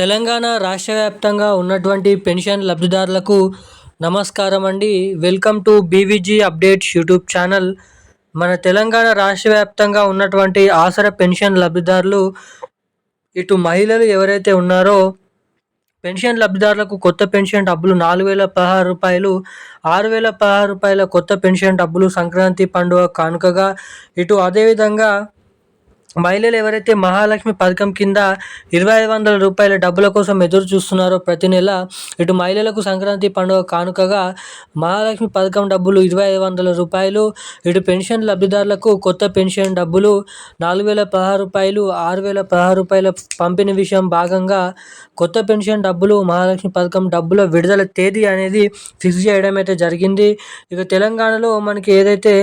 తెలంగాణ రాష్ట్ర వ్యాప్తంగా ఉన్నటువంటి పెన్షన్ లబ్ధిదారులకు నమస్కారం అండి. Welcome to BVG updates YouTube channel. మన తెలంగాణ రాష్ట్ర వ్యాప్తంగా ఉన్నటువంటి ఆసర పెన్షన్ లబ్ధిదారులు ఇటు మహిళలు ఎవరైతే ఉన్నారో పెన్షన్ లబ్ధిదారులకు కొత్త పెన్షన్ డబ్బులు నాలుగు వేల పదహారు రూపాయలు ఆరు వేల పదహారు రూపాయల కొత్త పెన్షన్ డబ్బులు సంక్రాంతి పండుగ కానుకగా ఇటు అదేవిధంగా మహిళలు ఎవరైతే మహాలక్ష్మి పథకం కింద ఇరవై ఐదు వందల రూపాయల డబ్బుల కోసం ఎదురు చూస్తున్నారో ప్రతి నెల ఇటు మహిళలకు సంక్రాంతి పండుగ కానుకగా మహాలక్ష్మి పథకం డబ్బులు ఇరవై ఐదు వందల రూపాయలు ఇటు పెన్షన్ లబ్ధిదారులకు కొత్త పెన్షన్ డబ్బులు నాలుగు వేల పదహారు రూపాయలు ఆరు వేల పదహారు రూపాయల పంపిణీ విషయం భాగంగా కొత్త పెన్షన్ డబ్బులు మహాలక్ష్మి పథకం డబ్బుల విడుదల తేదీ అనేది ఫిక్స్ చేయడం అయితే జరిగింది. ఇక తెలంగాణలో మనకి ఏదైతే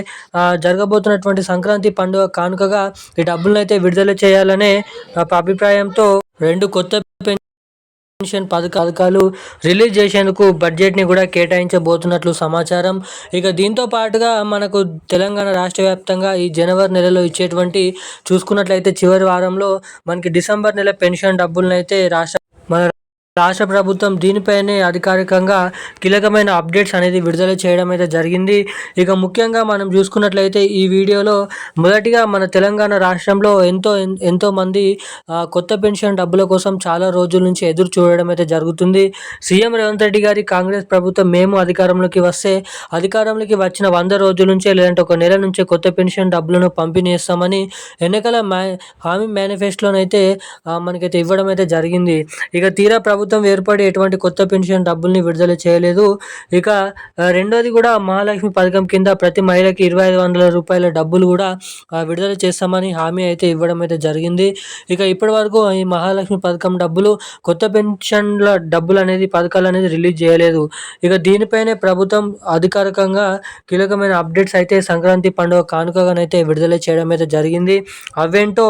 జరగబోతున్నటువంటి సంక్రాంతి పండుగ కానుకగా ఈ డబ్బులు అయితే విడుదల చేయాలనే అభిప్రాయంతో రెండు కొత్త పెన్షన్ పథకాలు రిలీజ్ చేసేందుకు బడ్జెట్ని కూడా కేటాయించబోతున్నట్లు సమాచారం. ఇక దీంతో పాటుగా మనకు తెలంగాణ రాష్ట్ర వ్యాప్తంగా ఈ జనవరి నెలలో ఇచ్చేటువంటి చూసుకున్నట్లయితే చివరి వారంలో మనకి డిసెంబర్ నెల పెన్షన్ డబ్బులను అయితే రాష్ట్ర రాష్ట్ర ప్రభుత్వం దీనిపైనే అధికారికంగా కీలకమైన అప్డేట్స్ అనేది విడుదల చేయడం అయితే జరిగింది. ఇక ముఖ్యంగా మనం చూసుకున్నట్లయితే ఈ వీడియోలో మొదటిగా మన తెలంగాణ రాష్ట్రంలో ఎంతో ఎంతో మంది కొత్త పెన్షన్ డబ్బుల కోసం చాలా రోజుల నుంచి ఎదురు చూడడం అయితే జరుగుతుంది. సీఎం రేవంత్ రెడ్డి గారి కాంగ్రెస్ ప్రభుత్వం మేము అధికారంలోకి వస్తే అధికారంలోకి వచ్చిన వంద రోజుల నుంచే లేదంటే ఒక నెల నుంచే కొత్త పెన్షన్ డబ్బులను పంపిణీ చేస్తామని ఎన్నికల హామీ మేనిఫెస్టోనైతే మనకైతే ఇవ్వడం అయితే జరిగింది. ఇక తీరా ప్రభుత్వం ప్రభుత్వం ఏర్పడి ఎటువంటి కొత్త పెన్షన్ డబ్బుల్ని విడుదల చేయలేదు. ఇక రెండోది కూడా మహాలక్ష్మి పథకం కింద ప్రతి మహిళకి ఇరవై ఐదు వందల రూపాయల డబ్బులు కూడా విడుదల చేస్తామని హామీ అయితే ఇవ్వడం అయితే జరిగింది. ఇక ఇప్పటి వరకు ఈ మహాలక్ష్మి పథకం డబ్బులు కొత్త పెన్షన్ల డబ్బులు అనేది పథకాలు అనేది రిలీజ్ చేయలేదు. ఇక దీనిపైనే ప్రభుత్వం అధికారికంగా కీలకమైన అప్డేట్స్ అయితే సంక్రాంతి పండుగ కానుకగానైతే విడుదల చేయడం అయితే జరిగింది. అవేంటో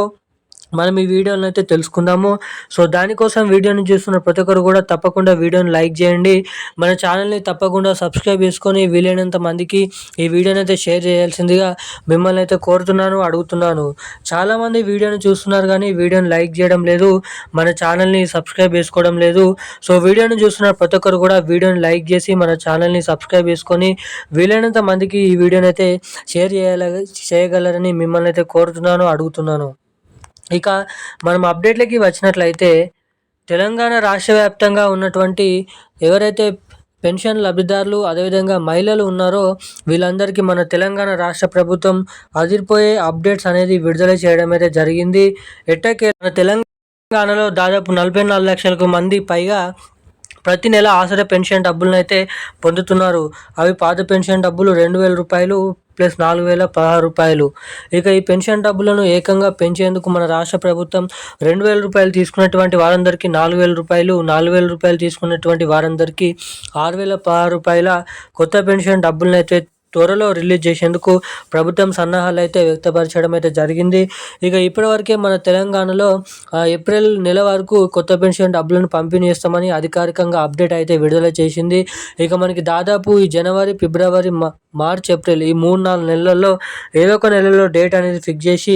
మనం ఈ వీడియోని అయితే తెలుసుకుందాము. సో దానికోసం వీడియోని చూస్తున్న ప్రతి ఒక్కరు కూడా తప్పకుండా వీడియోని లైక్ చేయండి. మన ఛానల్ని తప్పకుండా సబ్స్క్రైబ్ చేసుకొని వీలైనంత మందికి ఈ వీడియోని అయితే షేర్ చేయాల్సిందిగా మిమ్మల్ని అయితే కోరుతున్నాను అడుగుతున్నాను. చాలామంది వీడియోని చూస్తున్నారు కానీ వీడియోని లైక్ చేయడం లేదు మన ఛానల్ని సబ్స్క్రైబ్ చేసుకోవడం లేదు. సో వీడియోని చూస్తున్న ప్రతి ఒక్కరు కూడా వీడియోని లైక్ చేసి మన ఛానల్ని సబ్స్క్రైబ్ చేసుకొని వీలైనంత మందికి ఈ వీడియోని అయితే షేర్ చేయాల చేయగలరని మిమ్మల్ని అయితే కోరుతున్నాను అడుగుతున్నాను. ఇక మనం అప్డేట్లకి వచ్చినట్లయితే తెలంగాణ రాష్ట్ర వ్యాప్తంగా ఉన్నటువంటి ఎవరైతే పెన్షన్ లబ్ధిదారులు అదేవిధంగా మహిళలు ఉన్నారో వీళ్ళందరికీ మన తెలంగాణ రాష్ట్ర ప్రభుత్వం అదిరిపోయే అప్డేట్స్ అనేది విడుదల చేయడం అయితే జరిగింది. ఎట్టకే మన తెలంగాణలో దాదాపు నలభై నాలుగు లక్షలకు మంది పైగా ప్రతి నెల ఆసరా పెన్షన్ డబ్బులను అయితే పొందుతున్నారు. అవి పాత పెన్షన్ డబ్బులు రెండు వేల రూపాయలు ప్లస్ నాలుగు వేల పదహారు రూపాయలు. ఇక ఈ పెన్షన్ డబ్బులను ఏకంగా పెంచేందుకు మన రాష్ట్ర ప్రభుత్వం రెండు వేల రూపాయలు తీసుకున్నటువంటి వారందరికీ నాలుగు వేల రూపాయలు నాలుగు వేల రూపాయలు తీసుకున్నటువంటి వారందరికీ ఆరు వేల పదహారు రూపాయల కొత్త పెన్షన్ డబ్బులను అయితే త్వరలో రిలీజ్ చేసేందుకు ప్రభుత్వం సన్నాహాలు అయితే వ్యక్తపరచడం అయితే జరిగింది. ఇక ఇప్పటివరకే మన తెలంగాణలో ఏప్రిల్ నెల వరకు కొత్త పెన్షన్ డబ్బులను పంపిణీ చేస్తామని అధికారికంగా అప్డేట్ అయితే విడుదల చేసింది. ఇక మనకి దాదాపు ఈ జనవరి ఫిబ్రవరి మార్చ్ ఏప్రిల్ ఈ మూడు నాలుగు నెలల్లో ఏదో ఒక నెలలో డేట్ అనేది ఫిక్స్ చేసి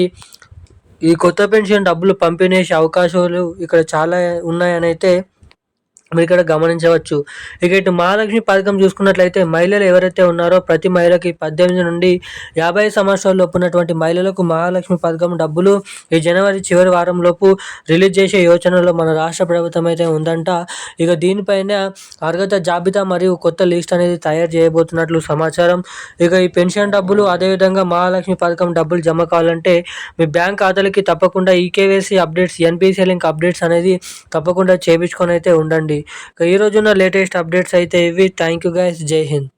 ఈ కొత్త పెన్షన్ డబ్బులు పంపిణీ చేసే అవకాశాలు ఇక్కడ చాలా ఉన్నాయని అయితే మీరు ఇక్కడ గమనించవచ్చు. ఇక ఇటు మహాలక్ష్మి పథకం చూసుకున్నట్లయితే మహిళలు ఎవరైతే ఉన్నారో ప్రతి మహిళకి పద్దెనిమిది నుండి యాభై సంవత్సరాల లోపు ఉన్నటువంటి మహిళలకు మహాలక్ష్మి పథకం డబ్బులు ఈ జనవరి చివరి వారం లోపు రిలీజ్ చేసే యోచనలో మన రాష్ట్ర ప్రభుత్వం అయితే ఉందంట. ఇక దీనిపైన అర్హత జాబితా మరియు కొత్త లిస్ట్ అనేది తయారు చేయబోతున్నట్లు సమాచారం. ఇక ఈ పెన్షన్ డబ్బులు అదేవిధంగా మహాలక్ష్మి పథకం డబ్బులు జమ కావాలంటే మీ బ్యాంక్ ఖాతాలకి తప్పకుండా eKYC updates NPC link updates అనేది తప్పకుండా చేయించుకొని అయితే ఉండండి. ఈ రోజున లేటెస్ట్ అప్డేట్స్ అయితే ఇవి థ్యాంక్ యూ గైస్ జై హింద్